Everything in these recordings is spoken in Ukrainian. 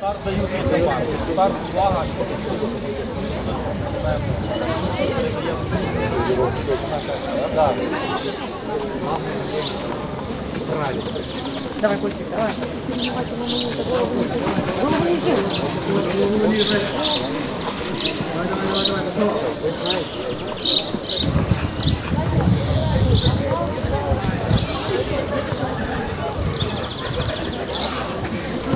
Старт команду. Старт, увага. Да. Давай, Костик, давай. Давай, давай, давай, давай.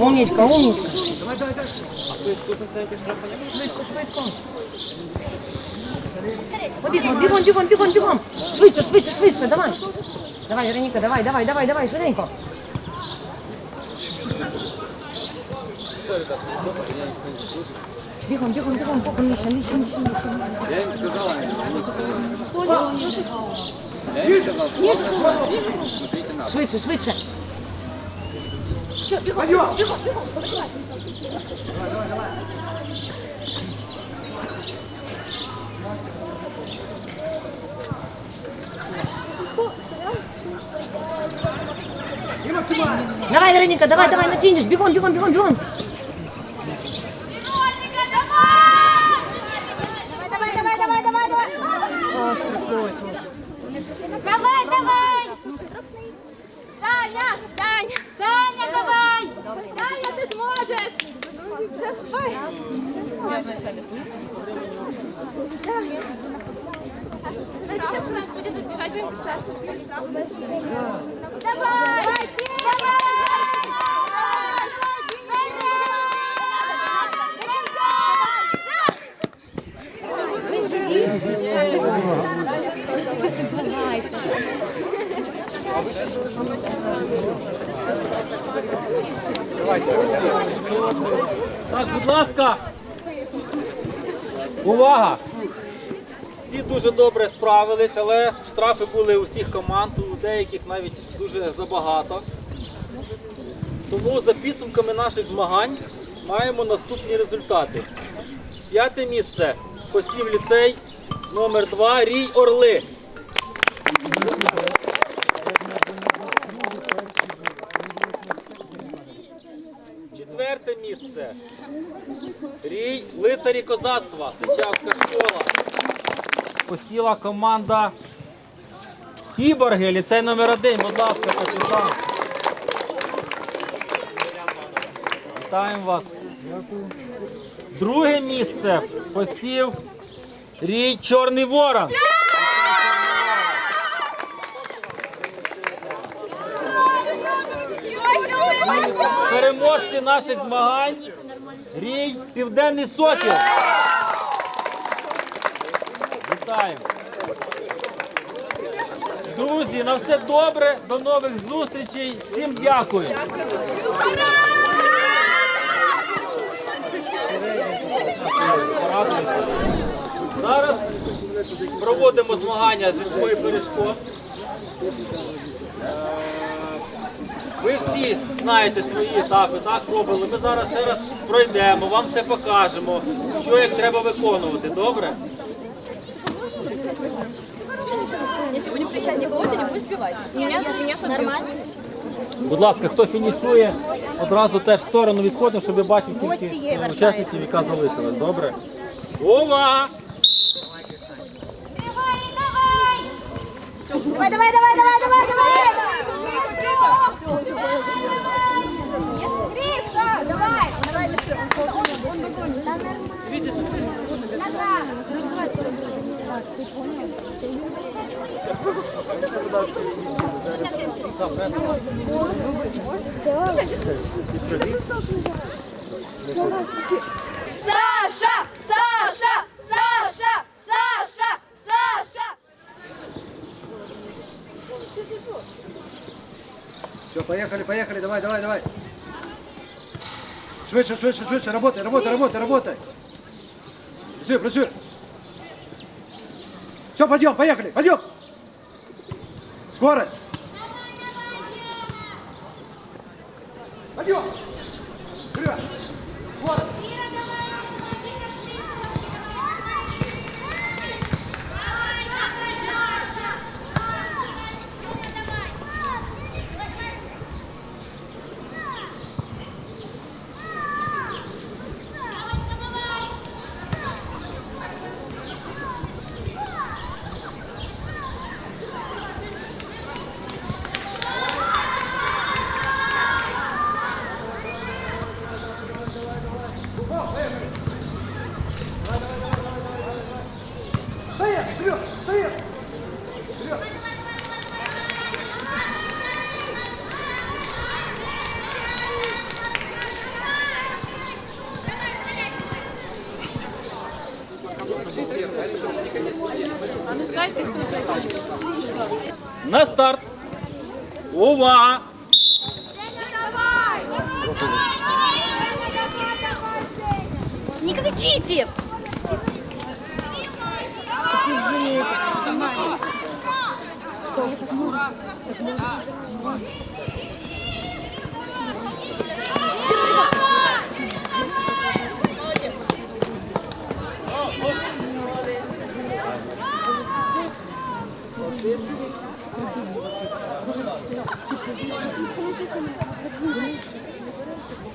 Умничка, умничка. Швидко, швидко. Побігом, бігом, бігом, бігом, бігом. Швидше, швидше, швидше, давай. Давай, Вероніка, давай, давай, давай, давай, швиденько. Бігом, бігом, бігом, поки нижче, нижче, нижче, нижче. Я им сказал, они Я им сказал, смотрите на. Швидше, швидше. Давай, Вероніка, давай, давай на фініш. Бігом, бігом, бігом, бігом. Давай, давай, давай, давай, давай. Давай, давай. Таня, Таня, Таня, Таня, ти зможеш. Сейчас бежать. Давай, давай, давай. Так, будь ласка. Увага! Всі дуже добре справились, але штрафи були у всіх команд, у деяких навіть дуже забагато. Тому за підсумками наших змагань маємо наступні результати. П'яте місце посів ліцей номер 2 Рій Орли. Місце. Рій лицарі козацтва, Сичавська школа. Посіла команда Кіборги, ліцей номер 1 Будь ласка, капітан. Вітаємо вас. Друге місце посів Рій Чорний Ворон. Переможці наших змагань Рій Південний Сокіл. Вітаємо. Друзі, на все добре, до нових зустрічей. Всім дякую. Зараз проводимо змагання зі своєю перешкод. Ви всі знаєте свої етапи, так робили. Ми зараз ще раз пройдемо, вам все покажемо, що як треба виконувати. Добре? Если будем кричать не. Меня, меня нормально. Будь ласка, хто фінішує, одразу теж в сторону відходимо, щоб я бачив кількість е, учасників, яка залишилась. Добре? Увага! Давай, давай, давай, давай, давай, давай. Гриша, давай. Давай, Он, он догонит. Да нормально. Нога. Саша! Все, поехали, поехали, давай, давай, давай. Швидше, швидше, швидше, работай, работай, работай, работай. Працюй, працюй. Все, подъем, поехали, подъем. Скорость. Подъем. На старт. Увага! Не кричите!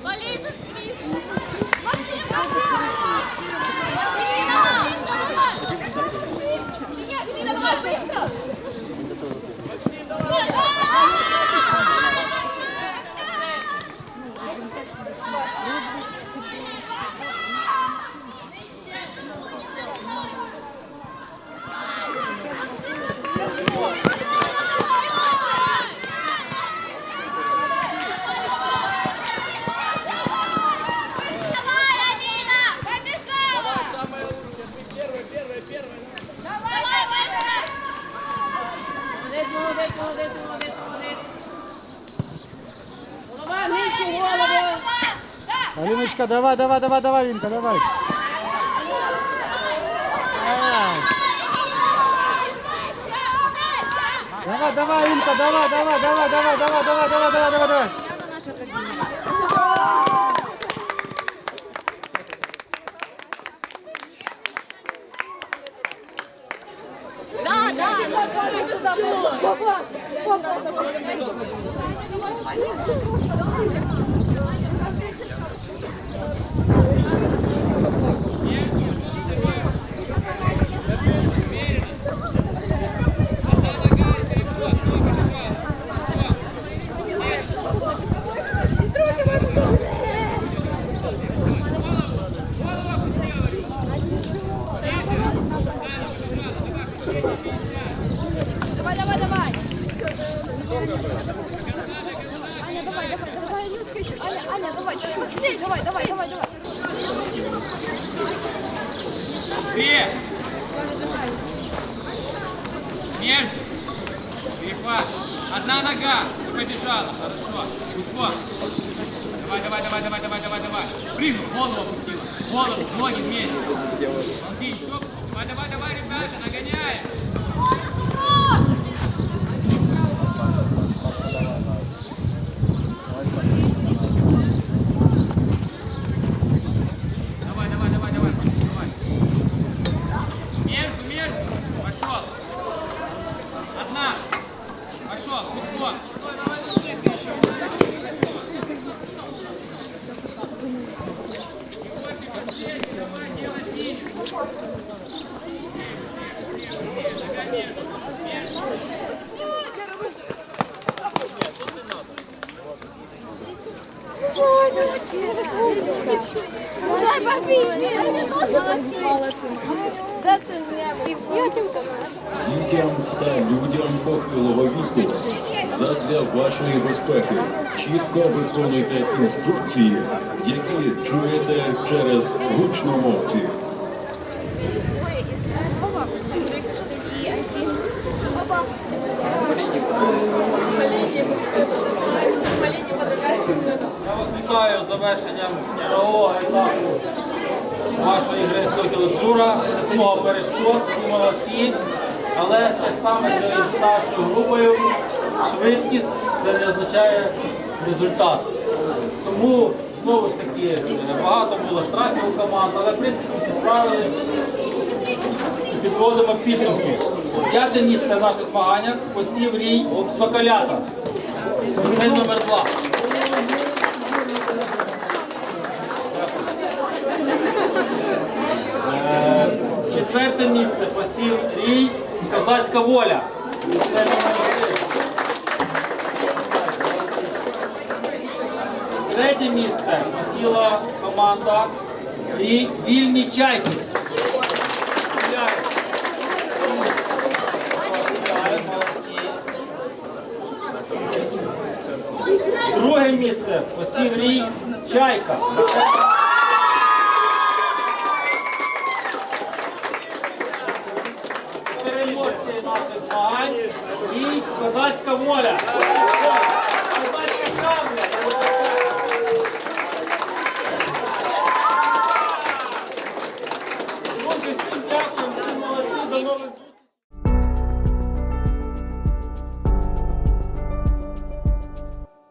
Болей за скрипку. Алиночка, давай, давай, давай, давай, Винка, давай. Давай. Давай, давай, Инка, давай, давай, давай, давай, давай, давай, давай, давай, давай, давай. Є? Быстрее! Между! Перехват! Одна нога! И побежала! Хорошо! Ускор! Давай, давай, давай, давай, давай, давай, давай! Прыгну! Голову опустила! Голову, ноги вместе! Ползи еще! Давай, давай, давай, ребята! Нагоняем! Дітям та людям похилого віку. Задля вашої безпеки чітко виконуйте інструкції, які чуєте через гучномовці. Я вас вітаю. з завершенням чергового етапу вашої гри 100 кг джура. Це смуга перешкод, всі молодці. Але те саме, що і з старшою групою, швидкість це не означає результат. Тому знову ж таки багато було штрафів у команд, але в принципі всі справились підводимо підсумки. П'яте місце в наших змаганнях посів рій Соколята. Це номер два. Е, Четверте місце посів рій Козацька воля. Це. Третє місце посіла команда Рій Вільні Чайки. Вітаю. Вітаю, молодці. Друге місце посів рій Чайка. Переможці наших змагань і козацька воля. Козацька шабля.